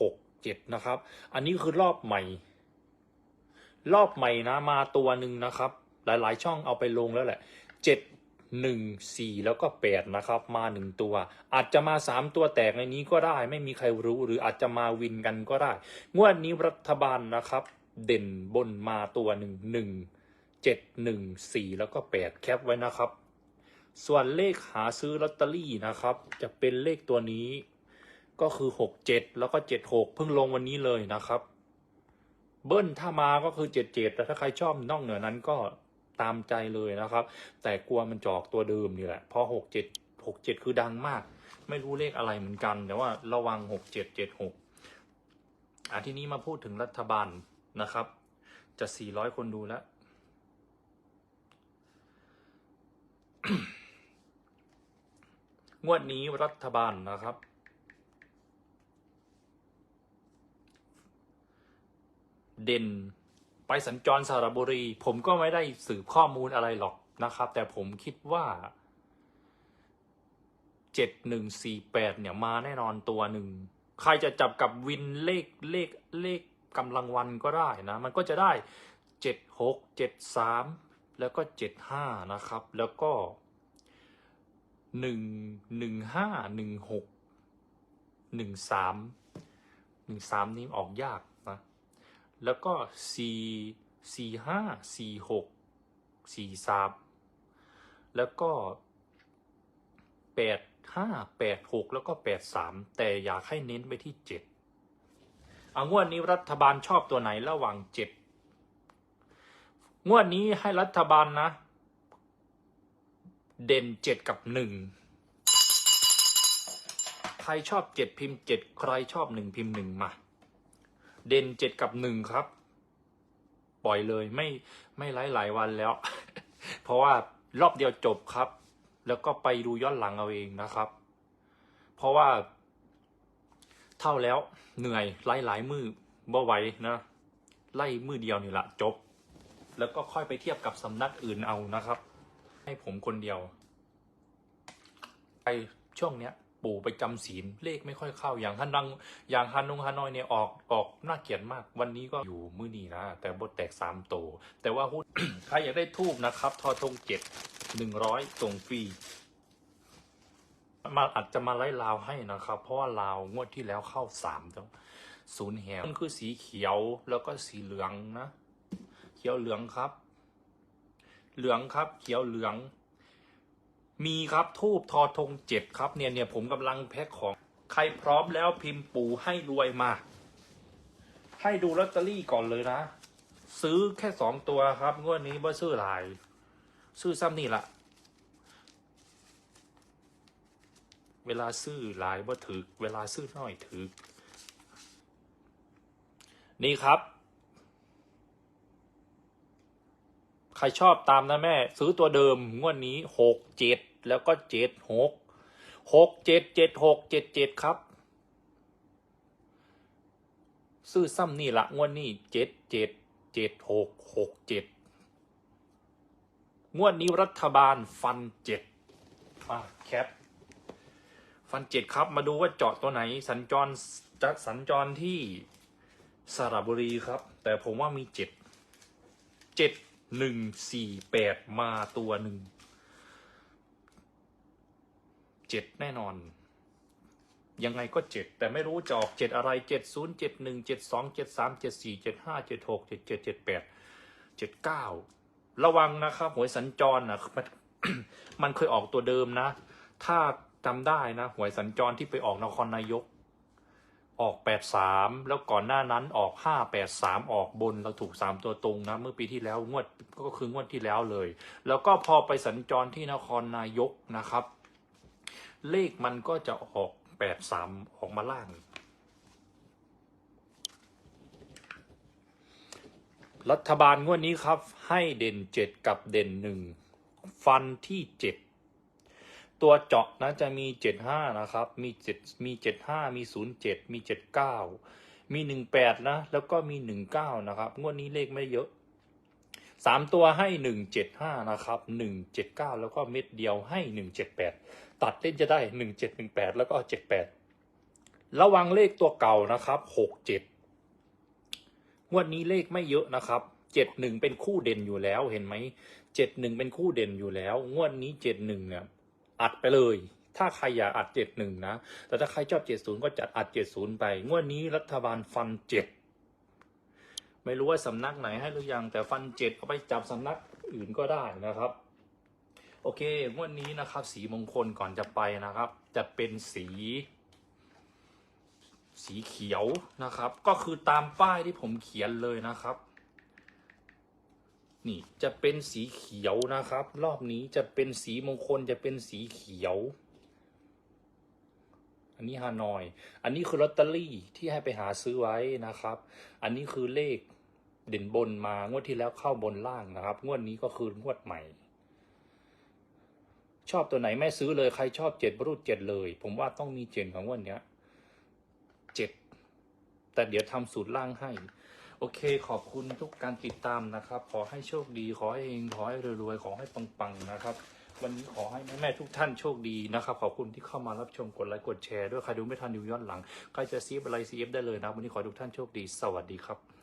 หกเจ็ดนะครับ อันนี้คือรอบใหม่ รอบใหม่นะมาตัวหนึ่งนะครับ หลายๆ ช่องเอาไปลงแล้วแหละเจ็ดหนึ่งสี่แล้วก็แปดนะครับ มาหนึ่งตัว อาจจะมาสามตัวแตกในนี้ก็ได้ ไม่มีใครรู้หรืออาจจะมาวินกันก็ได้ งวดนี้รัฐบาลนะครับ เด่นบนมาตัวหนึ่งหนึ่งเจ็ดหนึ่งสี่แล้วก็แปดแคปไว้นะครับ ส่วนเลขหาซื้อลอตเตอรี่นะครับ จะเป็นเลขตัวนี้ ก็คือหกเจ็ดแล้วก็เจ็ดหกเพิ่งลงวันนี้เลยนะครับ เบิ้ลถ้ามาก็คือเจ็ดเจ็ดแต่ถ้าใครชอบนอกเหนือนั้นก็ตามใจเลยนะครับ แต่กลัวมันจอกตัวเดิมนี่แหละพราะหกเจ็ดหกเจ็ดคือดังมาก ไม่รู้เลขอะไรเหมือนกัน แต่ว่าระวังหกเจ็ดเจ็ดหกอะทีนี้มาพูดถึงรัฐบาลนะครับ จะสี่ร้อยคนดูแล้วงวดนี้รัฐบาลนะครับ เด่น ไปสัญจรสระบุรี ผมก็ไม่ได้สืบข้อมูลอะไรหรอกนะครับ แต่ผมคิดว่าเจ็ดหนึ่งสี่แปดเนี่ยมาแน่นอนตัวหนึ่ง ใครจะจับกับวินเลขเลขเลขกำลังวันก็ได้นะ มันก็จะได้เจ็ดหกเจ็ดสามแล้วก็เจ็ดห้านะครับ แล้วก็หนึ่งหนึ่งห้าหนึ่งหกหนึ่งสามหนึ่งสามนี่ออกยาก แล้วก็สี่สี่ห้าสี่หกสี่สามแล้วก็แปดห้าแปดหกแล้วก็แปดสามแต่อยากให้เน้นไปที่เจ็ดเอางวดนี้รัฐบาลชอบตัวไหนระหว่างเจ็ดงวดนี้ให้รัฐบาลนะ เด่นเจ็ดกับหนึ่งใครชอบเจ็ดพิมพ์เจ็ดใครชอบหนึ่งพิมพ์หนึ่งมา เด่นเจ็ดกับหนึ่งครับ ปล่อยเลยไม่ไม่ไล่หลายวันแล้ว เพราะว่ารอบเดียวจบครับ แล้วก็ไปดูย้อนหลังเอาเองนะครับ เพราะว่า เท่าแล้วเหนื่อยไล่หลายมือบ่ไหวนะไล่มือเดียวนี่แหละจบ แล้วก็ค่อยไปเทียบกับสำนักอื่นเอานะครับ ให้ผมคนเดียวไปช่วงเนี้ย ปู่ไปจำศีลเลขไม่ค่อยเข้าอย่างฮันดังอย่างฮานงฮานอยเนี่ยออกออกน่าเกลียดมาก วันนี้ก็อยู่มือนีนะแต่บทแตกสามโต แต่ว่าหุ้นใครอยากได้ทูบนะครับ ทอทงเจ็ดหนึ่งร้อยส่งฟรีมาอาจจะมาไล่ลาวให้นะครับ เพราะว่าลาวงวดที่แล้วเข้าสามแล้วศูนย์แหวมันคือสีเขียวแล้วก็สีเหลืองนะ เขียวเหลืองครับ เหลืองครับ เขียวเหลือง มีครับทูบทอทงเจ็ดครับเนี่ยเนี่ยผมกำลังแพ็คของ ใครพร้อมแล้วพิมพ์ปู่ให้รวยมา ให้ดูลอตเตอรี่ก่อนเลยนะ ซื้อแค่สองตัวครับงวดนี้บ่ซื้อหลาย ซื้อซ้ำนี่ละเวลาซื้อหลายบ่ถือเวลาซื้อน้อยถือนี่ครับ ใค รชอบตามนะแม่ ซื้อตัวเดิมงวดนี้หกเจ็ดแล้วก็เจ็ดหกหกเจ็ดเจ็ดหกเจ็ดเจ็ดครับ ซื้อซ้ำนี่ละงวดนี้เจ็ดเจ็ดเจ็ดหกหกเจ็ดงวดนี้รัฐบาลฟันเจ็ดอะแคปฟันเจ็ดครับมาดูว่าเจาะตัวไหน สัญจรจะสัญจรที่สระบุรีครับ แต่ผมว่ามีเจ็ดเจ็ด หนึ่งสี่แปดมาตัวหนึ่งเจ็ดแน่นอน ยังไงก็เจ็ดแต่ไม่รู้จะออกเจ็ดอะไรเจ็ดศูนย์เจ็ดหนึ่งเจ็ดสองเจ็ดสามเจ็ดสี่เจ็ดห้าเจ็ดหกเจ็ดเจ็ดเจ็ดแปดเจ็ดเก้าระวังนะครับหวยสัญจรนะมันมันเคยออกตัวเดิมนะ ถ้าจำได้นะหวยสัญจรที่ไปออกนครนายก ออกแปดสามแล้วก่อนหน้านั้นออกห้าแปดสามออกบนเราถูกสามตัวตรงนะ เมื่อปีที่แล้วงวดก็คืองวดที่แล้วเลย แล้วก็พอไปสัญจรที่นครนายกนะครับ เลขมันก็จะออกแปดสามออกมาล่าง รัฐบาลงวดนี้ครับให้เด่นเจ็ดกับเด่นหนึ่งฟันที่เจ็ด ตัวเจาะนะจะมีเจ็ดห้านะครับ มีเจ็ดมีเจ็ดห้ามีศูนย์เจ็ดมีเจ็ดเก้ามีหนึ่งแปดนะ แล้วก็มีหนึ่งเก้านะครับ งวดนี้เลขไม่เยอะสามตัวให้หนึ่งเจ็ดห้านะครับหนึ่งเจ็ดเก้าแล้วก็เม็ดเดียวให้หนึ่งเจ็ดแปดตัดเล่นจะได้หนึ่งเจ็ดหนึ่งแปดแล้วก็เจ็ดแปดระวังเลขตัวเก่านะครับหกเจ็ดงวดนี้เลขไม่เยอะนะครับเจ็ดหนึ่งเป็นคู่เด่นอยู่แล้วเห็นไหมเจ็ดหนึ่งเป็นคู่เด่นอยู่แล้ว งวดนี้เจ็ดหนึ่งเนี่ย อัดไปเลย ถ้าใครอยากอัดเจ็ดหนึ่งนะ แต่ถ้าใครชอบเจ็ดศูนย์ก็จัดอัดเจ็ดศูนย์ไปงวดนี้รัฐบาลฟันเจ็ดไม่รู้ว่าสำนักไหนให้หรือยัง แต่ฟันเจ็ดเอาไปจับสำนักอื่นก็ได้นะครับ โอเคงวดนี้นะครับ สีมงคลก่อนจะไปนะครับ จะเป็นสี สีเขียวนะครับ ก็คือตามป้ายที่ผมเขียนเลยนะครับ นี่จะเป็นสีเขียวนะครับ รอบนี้จะเป็นสีมงคลจะเป็นสีเขียว อันนี้ฮานอย อันนี้คือลอตเตอรี่ที่ให้ไปหาซื้อไว้นะครับ อันนี้คือเลขเด่นบนมางวดที่แล้วเข้าบนล่างนะครับ งวดนี้ก็คืองวดใหม่ ชอบตัวไหนแม่ซื้อเลยใครชอบเจ็ดบรูดเจ็ดเลย ผมว่าต้องมีเจ็ดของงวันเนี้ยเจ็ดแต่เดี๋ยวทำสูตรล่างให้ โอเคขอบคุณทุกการติดตามนะครับ ขอให้โชคดี ขอให้เฮงขอให้รวยๆ ขอให้ปังๆนะครับ วันนี้ขอให้แม่ๆทุกท่านโชคดีนะครับ ขอบคุณที่เข้ามารับชมกดไลค์กดแชร์ด้วยใครดูไม่ทันดูย้อนหลังใครจะซีฟอะไรซีฟได้เลยนะ วันนี้ขอให้ทุกท่านโชคดี สวัสดีครับ